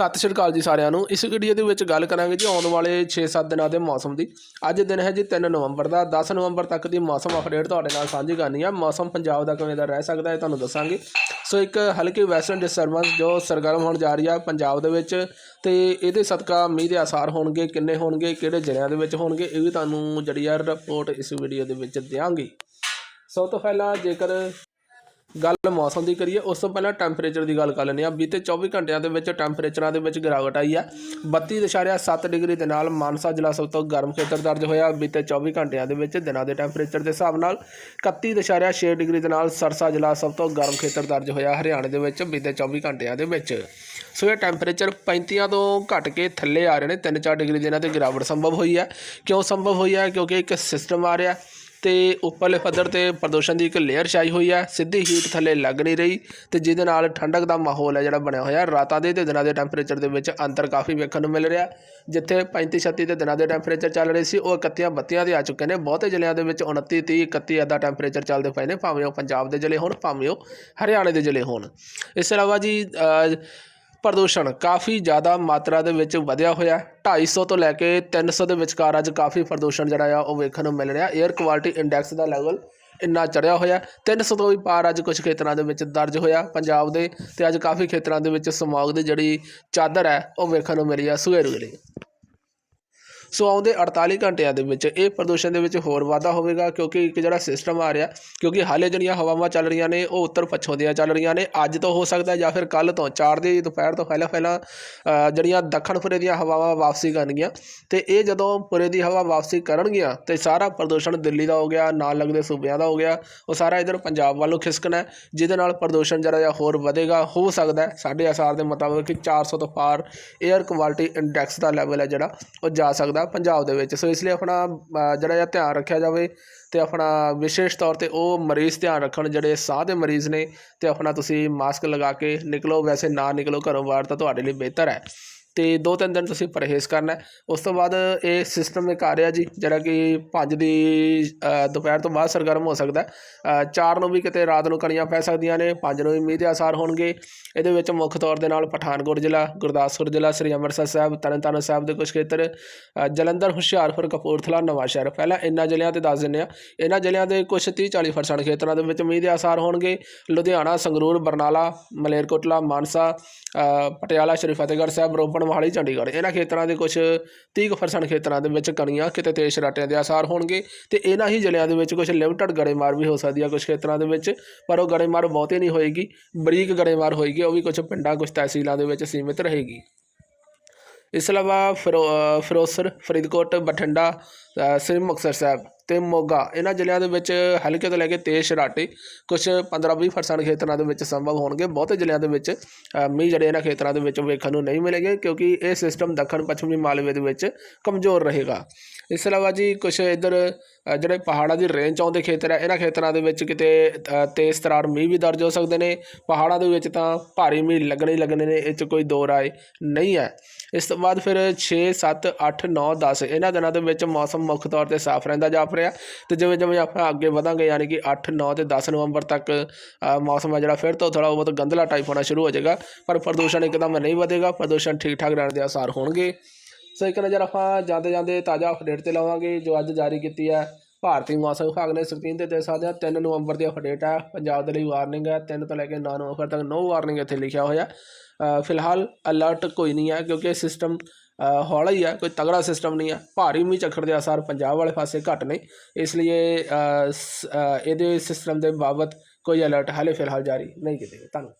ਸਤਿ ਸ਼੍ਰੀ ਅਕਾਲ ਜੀ ਸਾਰਿਆਂ ਨੂੰ। ਇਸ ਵੀਡੀਓ ਦੇ ਵਿੱਚ ਗੱਲ ਕਰਾਂਗੇ ਜੀ ਆਉਣ ਵਾਲੇ 6-7 ਦਿਨਾਂ ਦੇ ਮੌਸਮ ਦੀ। ਅੱਜ ਦਿਨ ਹੈ ਜੀ 3 ਨਵੰਬਰ ਦਾ। 10 ਨਵੰਬਰ ਤੱਕ ਦੀ ਮੌਸਮ ਅਪਡੇਟ ਤੁਹਾਡੇ ਨਾਲ ਸਾਂਝੀ ਕਰਨੀ ਆ। ਮੌਸਮ ਪੰਜਾਬ ਦਾ ਕਿਵੇਂ ਦਾ ਰਹਿ ਸਕਦਾ ਹੈ ਤੁਹਾਨੂੰ ਦੱਸਾਂਗੇ। ਸੋ ਇੱਕ ਹਲਕੀ ਵੈਸਟਰਨ ਡਿਸਟਰਬੈਂਸ ਜੋ ਸਰਗਰਮ ਹੋਣ ਜਾ ਰਹੀ ਆ ਪੰਜਾਬ ਦੇ ਵਿੱਚ ਤੇ ਇਹਦੇ ਸਦਕਾ ਮੀਂਹ ਦੇ ਆਸਾਰ ਹੋਣਗੇ, ਕਿੰਨੇ ਹੋਣਗੇ, ਕਿਹੜੇ ਜ਼ਿਲ੍ਹਿਆਂ ਦੇ ਵਿੱਚ ਹੋਣਗੇ, ਇਹ ਵੀ ਤੁਹਾਨੂੰ ਜਿਹੜੀ ਆ ਰਿਪੋਰਟ ਇਸ ਵੀਡੀਓ ਦੇ ਵਿੱਚ ਦਿਆਂਗੇ। ਸਭ ਤੋਂ ਪਹਿਲਾਂ ਜੇਕਰ ਗੱਲ ਮੌਸਮ ਦੀ ਕਰੀਏ, ਉਸ ਤੋਂ ਪਹਿਲਾਂ ਟੈਂਪਰੇਚਰ ਦੀ ਗੱਲ ਕਰ ਲੈਂਦੇ ਆ ਬੀਤੇ 24 ਘੰਟਿਆਂ ਦੇ ਵਿੱਚ ਟੈਂਪਰੇਚਰਾਂ ਦੇ ਵਿੱਚ ਗਿਰਾਵਟ ਆਈ ਆ 32.7 ਡਿਗਰੀ ਦੇ ਨਾਲ ਮਾਨਸਾ ਜ਼ਿਲ੍ਹਾ ਸਭ ਤੋਂ ਗਰਮ ਖੇਤਰ ਦਰਜ ਹੋਇਆ। ਬੀਤੇ 24 ਘੰਟਿਆਂ ਦੇ ਵਿੱਚ ਦਿਨਾਂ ਦੇ ਟੈਂਪਰੇਚਰ ਦੇ ਹਿਸਾਬ ਨਾਲ 31.6 ਡਿਗਰੀ ਦੇ ਨਾਲ ਸਰਸਾ ਜ਼ਿਲ੍ਹਾ ਸਭ ਤੋਂ ਗਰਮ ਖੇਤਰ ਦਰਜ ਹੋਇਆ ਹਰਿਆਣੇ ਦੇ ਵਿੱਚ ਬੀਤੇ 24 ਘੰਟਿਆਂ ਦੇ ਵਿੱਚ। ਸੋ ਇਹ ਟੈਂਪਰੇਚਰ 35 ਤੋਂ ਘਟ ਕੇ ਥੱਲੇ ਆ ਰਹੇ ਨੇ। 3-4 ਡਿਗਰੀ ਦੇ ਇਹਨਾਂ ਤੇ ਗਿਰਾਵਟ ਸੰਭਵ ਹੋਈ ਹੈ। ਕਿਉਂ ਸੰਭਵ ਹੋਈ ਹੈ? ਕਿਉਂਕਿ ਇੱਕ ਸਿਸਟਮ ਆ ਰਿਹਾ ਤੇ ਉੱਪਰਲੇ ਪੱਧਰ ਤੇ ਪ੍ਰਦੂਸ਼ਣ ਦੀ ਇੱਕ ਲੇਅਰ ਛਾਈ ਹੋਈ ਹੈ ਸਿੱਧੀ ਹੀਟ ਥੱਲੇ ਲੱਗ ਨਹੀਂ ਰਹੀ ਤੇ ਜਿਹਦੇ ਨਾਲ ਠੰਡਕ ਦਾ ਮਾਹੌਲ ਹੈ ਜਿਹੜਾ ਬਣਿਆ ਹੋਇਆ। ਰਾਤਾਂ ਦੇ ਤੇ ਦਿਨਾਂ ਦੇ ਟੈਂਪਰੇਚਰ ਦੇ ਵਿੱਚ ਅੰਤਰ ਕਾਫੀ ਵੇਖਣ ਨੂੰ ਮਿਲ ਰਿਹਾ। ਜਿੱਥੇ 35 36 ਦੇ ਦਿਨਾਂ ਦੇ ਟੈਂਪਰੇਚਰ ਚੱਲ ਰਹੇ ਸੀ, ਉਹ 31 32 ਦੇ ਆ ਚੁੱਕੇ ਨੇ। ਬਹੁਤੇ ਜ਼ਿਲ੍ਹਿਆਂ ਦੇ ਵਿੱਚ 29 30 31 ਦਾ ਟੈਂਪਰੇਚਰ ਚੱਲਦੇ ਪਏ ਨੇ, ਭਾਵੇਂ ਉਹ ਪੰਜਾਬ ਦੇ ਜ਼ਿਲ੍ਹੇ ਹੋਣ, ਭਾਵੇਂ ਉਹ ਹਰਿਆਣੇ ਦੇ ਜ਼ਿਲ੍ਹੇ ਹੋਣ। ਇਸ ਤੋਂ ਇਲਾਵਾ ਜੀ ਪ੍ਰਦੂਸ਼ਣ ਕਾਫੀ ਜ਼ਿਆਦਾ ਮਾਤਰਾ ਦੇ ਵਿੱਚ ਵਧਿਆ ਹੋਇਆ ਹੈ। 250 ਤੋਂ ਲੈ ਕੇ 300 ਦੇ ਵਿਚਕਾਰ ਅੱਜ ਕਾਫੀ ਪ੍ਰਦੂਸ਼ਣ ਜਿਹੜਾ ਆ, ਉਹ ਵੇਖਣ ਨੂੰ ਮਿਲ ਰਿਹਾ 에ਅਰ ਕੁਆਲਿਟੀ ਇੰਡੈਕਸ ਦਾ ਲੈਵਲ ਇੰਨਾ ਚੜਿਆ ਹੋਇਆ ਹੈ। 300 ਤੋਂ ਵੀ ਪਾਰ ਅੱਜ ਕੁਝ ਖੇਤਰਾਂ ਦੇ ਵਿੱਚ ਦਰਜ ਹੋਇਆ ਪੰਜਾਬ ਦੇ ਤੇ ਅੱਜ ਕਾਫੀ ਖੇਤਰਾਂ ਦੇ ਵਿੱਚ ਸਮੌਗ ਦੀ ਜਿਹੜੀ ਚਾਦਰ ਹੈ, ਉਹ ਵੇਖਣ ਨੂੰ ਮਿਲੀ ਆ ਸਵੇਰ ਵੇਲੇ ਸੋ ਆਉਂਦੇ 48 ਘੰਟਿਆਂ ਦੇ ਵਿੱਚ ਇਹ ਪ੍ਰਦੂਸ਼ਣ ਦੇ ਵਿੱਚ ਹੋਰ ਵਾਧਾ ਹੋਵੇਗਾ ਕਿਉਂਕਿ ਇੱਕ ਜਿਹੜਾ ਸਿਸਟਮ ਆ ਰਿਹਾ, ਕਿਉਂਕਿ ਹਾਲੇ ਜਿਹੜੀਆਂ ਹਵਾਵਾਂ ਚੱਲ ਰਹੀਆਂ ਨੇ, ਉਹ ਉੱਤਰ ਪੱਛਮ ਦੀਆਂ ਚੱਲ ਰਹੀਆਂ ਨੇ, ਅੱਜ ਤੋਂ ਹੋ ਸਕਦਾ ਜਾਂ ਫਿਰ ਕੱਲ ਤੋਂ 4 ਦੀ ਦੁਪਹਿਰ ਤੋਂ ਪਹਿਲਾਂ ਪਹਿਲਾਂ ਜਿਹੜੀਆਂ ਦੱਖਣ ਪੁਰੇ ਦੀਆਂ ਹਵਾਵਾਂ ਵਾਪਸੀ ਕਰਨਗੀਆਂ, ਤੇ ਇਹ ਜਦੋਂ ਪੂਰੇ ਦੀ ਹਵਾ ਵਾਪਸੀ ਕਰਨਗੀਆਂ, ਤੇ ਸਾਰਾ ਪ੍ਰਦੂਸ਼ਣ ਦਿੱਲੀ ਦਾ ਹੋ ਗਿਆ, ਨਾਲ ਲੱਗਦੇ ਸੂਬਿਆਂ ਦਾ ਹੋ ਗਿਆ, ਉਹ ਸਾਰਾ ਇਧਰ ਪੰਜਾਬ ਵੱਲ ਨੂੰ ਖਿਸਕਣਾ ਜਿਹਦੇ ਨਾਲ ਪ੍ਰਦੂਸ਼ਣ ਜਿਹੜਾ ਆ ਹੋਰ ਵਧੇਗਾ, ਹੋ ਸਕਦਾ ਹੈ, ਸਾਡੇ ਅਸਾਰ ਦੇ ਮੁਤਾਬਕ ਕਿ 400 ਤੋਂ ਪਾਰ 에ਅਰ ਕੁਆਲਿਟੀ ਇੰਡੈਕਸ ਦਾ ਲੈਵਲ ਹੈ ਜਿਹੜਾ, ਉਹ ਜਾ ਸਕਦਾ ਪੰਜਾਬ ਦੇ ਵਿੱਚ। ਸੋ ਇਸ ਲਈ ਆਪਣਾ ਜਿਹੜਾ ਆ ਧਿਆਨ ਰੱਖਿਆ ਜਾਵੇ ਤੇ ਆਪਣਾ ਵਿਸ਼ੇਸ਼ ਤੌਰ ਤੇ ਉਹ ਮਰੀਜ਼ ਧਿਆਨ ਰੱਖਣ, ਜਿਹੜੇ ਸਾਹ ਦੇ ਮਰੀਜ਼ ਨੇ, ਤੇ ਆਪਣਾ ਤੁਸੀਂ ਮਾਸਕ ਲਗਾ ਕੇ ਨਿਕਲੋ। ਵੈਸੇ ਨਾ ਨਿਕਲੋ ਘਰੋਂ ਬਾਹਰ ਤਾਂ ਤੁਹਾਡੇ ਲਈ ਬਿਹਤਰ ਹੈ। ਅਤੇ ਦੋ ਤਿੰਨ ਦਿਨ ਤੁਸੀਂ ਪਰਹੇਜ਼ ਕਰਨਾ ਉਸ ਤੋਂ ਬਾਅਦ ਇਹ ਸਿਸਟਮ ਇੱਕ ਆ ਰਿਹਾ ਜੀ, ਜਿਹੜਾ ਕਿ ਪੰਜ ਦੀ ਦੁਪਹਿਰ ਤੋਂ ਬਾਅਦ ਸਰਗਰਮ ਹੋ ਸਕਦਾ ਚਾਰ ਨੂੰ ਵੀ ਕਿਤੇ ਰਾਤ ਨੂੰ ਕਣੀਆਂ ਪੈ ਸਕਦੀਆਂ ਨੇ, ਪੰਜ ਨੂੰ ਵੀ ਮੀਂਹ ਦੇ ਅਸਾਰ ਹੋਣਗੇ। ਇਹਦੇ ਵਿੱਚ ਮੁੱਖ ਤੌਰ ਦੇ ਨਾਲ ਪਠਾਨਕੋਟ ਜ਼ਿਲ੍ਹਾ, ਗੁਰਦਾਸਪੁਰ ਜ਼ਿਲ੍ਹਾ, ਸ੍ਰੀ ਅੰਮ੍ਰਿਤਸਰ ਸਾਹਿਬ, ਤਰਨਤਾਰਨ ਸਾਹਿਬ ਦੇ ਕੁਝ ਖੇਤਰ ਜਲੰਧਰ, ਹੁਸ਼ਿਆਰਪੁਰ, ਕਪੂਰਥਲਾ ਨਵਾਂਸ਼ਹਿਰ ਪਹਿਲਾਂ ਇਹਨਾਂ ਜ਼ਿਲ੍ਹਿਆਂ ਤੇ ਦੱਸ ਦਿੰਦੇ ਆ ਇਹਨਾਂ ਜ਼ਿਲ੍ਹਿਆਂ ਦੇ ਕੁਝ 30 40% ਖੇਤਰਾਂ ਦੇ ਵਿੱਚ ਮੀਂਹ ਦੇ ਅਸਾਰ ਹੋਣਗੇ। ਲੁਧਿਆਣਾ, ਸੰਗਰੂਰ, ਬਰਨਾਲਾ, ਮਲੇਰਕੋਟਲਾ, ਮਾਨਸਾ ਪਟਿਆਲਾ, ਸ਼੍ਰੀ ਫਤਿਹਗੜ੍ਹ ਸਾਹਿਬ, ਰੋਪੜ ਮੋਹਾਲੀ ਚੰਡੀਗੜ੍ਹ। ਇਹਨਾਂ ਖੇਤਰਾਂ ਦੇ ਕੁਝ 30% ਖੇਤਰਾਂ ਦੇ ਵਿੱਚ ਕਣੀਆਂ ਕਿਤੇ ਤੇਜ਼ ਸ਼ਰਾਟਿਆਂ ਦੇ ਆਸਾਰ ਹੋਣਗੇ ਤੇ ਇਹਨਾਂ ਹੀ ਜ਼ਿਲ੍ਹਿਆਂ ਦੇ ਵਿੱਚ ਕੁਝ ਲਿਮਟਡ ਗੜੇਮਾਰ ਵੀ ਹੋ ਸਕਦੀ ਹੈ ਕੁਝ ਖੇਤਰਾਂ ਦੇ ਵਿੱਚ ਪਰ ਉਹ ਗੜੇਮਾਰ ਬਹੁਤੀ ਨਹੀਂ ਹੋਏਗੀ। ਬਰੀਕ ਗੜੇਮਾਰ ਹੋਏਗੀ ਉਹ ਵੀ ਕੁਝ ਪਿੰਡਾਂ ਕੁਝ ਤਹਿਸੀਲਾਂ ਦੇ ਵਿੱਚ ਸੀਮਿਤ ਰਹੇਗੀ। ਇਸ ਤੋਂ ਇਲਾਵਾ ਫਿਰੋ ਅ, ਫਿਰੋਜ਼ਪੁਰ ਫਰੀਦਕੋਟ ਬਠਿੰਡਾ ਅ, ਸ੍ਰੀ ਮੁਕਤਸਰ ਸਾਹਿਬ। ਅਤੇ ਮੋਗਾ। ਇਹਨਾਂ ਜ਼ਿਲ੍ਹਿਆਂ ਦੇ ਵਿੱਚ ਹਲਕੇ ਤੋਂ ਲੈ ਕੇ ਤੇਜ਼ ਸ਼ਰਾਟੇ ਕੁਝ 15-20% ਖੇਤਰਾਂ ਦੇ ਵਿੱਚ ਸੰਭਵ ਹੋਣਗੇ। ਬਹੁਤੇ ਜ਼ਿਲ੍ਹਿਆਂ ਦੇ ਵਿੱਚ ਮੀਂਹ ਜਿਹੜੇ ਇਹਨਾਂ ਖੇਤਰਾਂ ਦੇ ਵਿੱਚ ਵੇਖਣ ਨੂੰ ਨਹੀਂ ਮਿਲੇਗੇ, ਕਿਉਂਕਿ ਇਹ ਸਿਸਟਮ ਦੱਖਣ ਪੱਛਮੀ ਮਾਲਵੇ ਦੇ ਵਿੱਚ ਕਮਜ਼ੋਰ ਰਹੇਗਾ। ਇਸ ਤੋਂ ਇਲਾਵਾ ਜੀ ਕੁਝ ਇੱਧਰ ਜਿਹੜੇ ਪਹਾੜਾਂ ਦੀ ਰੇਂਜ ਆਉਂਦੇ ਖੇਤਰ ਹੈ ਇਹਨਾਂ ਖੇਤਰਾਂ ਦੇ ਵਿੱਚ ਕਿਤੇ ਤੇਜ਼ ਤਰਾਰ ਮੀਂਹ ਵੀ ਦਰਜ ਹੋ ਸਕਦੇ ਨੇ। ਪਹਾੜਾਂ ਦੇ ਵਿੱਚ ਤਾਂ ਭਾਰੀ ਮੀਂਹ ਲੱਗਣੇ ਹੀ ਲੱਗਣੇ ਨੇ, ਇਹ 'ਚ ਕੋਈ ਦੋ ਰਾਏ ਨਹੀਂ ਹੈ। ਇਸ ਤੋਂ ਬਾਅਦ ਫਿਰ 6 7 8 9 10 ਇਹਨਾਂ ਦਿਨਾਂ ਦੇ ਵਿੱਚ ਮੌਸਮ ਮੁੱਖ ਤੌਰ ਤੇ ਸਾਫ਼ ਰਹਿੰਦਾ ਜਾਪ ਰਿਹਾ ਤੇ ਜਿਵੇਂ ਜਿਵੇਂ ਆਪਾਂ ਅੱਗੇ ਵਧਾਂਗੇ, ਯਾਨੀ ਕਿ 8 9 ਤੇ 10 ਨਵੰਬਰ ਤੱਕ ਮੌਸਮ ਹੈ ਜਿਹੜਾ, ਫਿਰ ਤੋਂ ਥੋੜਾ ਬਹੁਤ ਗੰਧਲਾ ਟਾਈਪ ਹੋਣਾ ਸ਼ੁਰੂ ਹੋ ਜਾਏਗਾ। ਪਰ ਪ੍ਰਦੂਸ਼ਣ ਇੱਕਦਮ ਨਹੀਂ ਵਧੇਗਾ, ਪ੍ਰਦੂਸ਼ਣ ਠੀਕ ਠਾਕ ਰਹਿਣ ਦੇ ਆਸਾਰ ਹੋਣਗੇ। ਸੋ ਇੱਕ ਨਜ਼ਰ ਆਪਾਂ ਜਾਂਦੇ ਜਾਂਦੇ ਤਾਜ਼ਾ ਅਪਡੇਟ ਤੇ ਲਾਵਾਂਗੇ, ਜੋ ਅੱਜ ਜਾਰੀ ਕੀਤੀ ਹੈ ਭਾਰਤੀ ਮੌਸਮ ਵਿਭਾਗ ਨੇ ਸਕਰੀਨ ਤੇ ਦੇ ਸਕਦੇ ਹਾਂ 3 ਨਵੰਬਰ ਦੀ ਅਪਡੇਟ ਹੈ। ਪੰਜਾਬ ਦੇ ਲਈ ਵਾਰਨਿੰਗ ਹੈ। 3 ਤੋਂ ਲੈ ਕੇ 9 ਨਵੰਬਰ ਤੱਕ ਨੋ ਵਾਰਨਿੰਗ ਇੱਥੇ ਲਿਖਿਆ ਹੋਇਆ। ਫਿਲਹਾਲ ਅਲਰਟ ਕੋਈ ਨਹੀਂ ਹੈ, ਕਿਉਂਕਿ ਸਿਸਟਮ ਹੌਲਾ ਹੀ ਹੈ ਕੋਈ ਤਗੜਾ ਸਿਸਟਮ ਨਹੀਂ ਹੈ। ਭਾਰੀ ਮੀਂਹ ਝੱਖੜ ਦੇ ਅਸਰ ਪੰਜਾਬ ਵਾਲੇ ਪਾਸੇ ਘੱਟ ਨੇ। ਇਸ ਲਈ ਇਹਦੇ ਸਿਸਟਮ ਦੇ ਬਾਬਤ ਕੋਈ ਅਲਰਟ ਹਾਲੇ ਫਿਲਹਾਲ ਜਾਰੀ ਨਹੀਂ ਕੀਤੇ ਗਏ ਧੰਨਵਾਦ।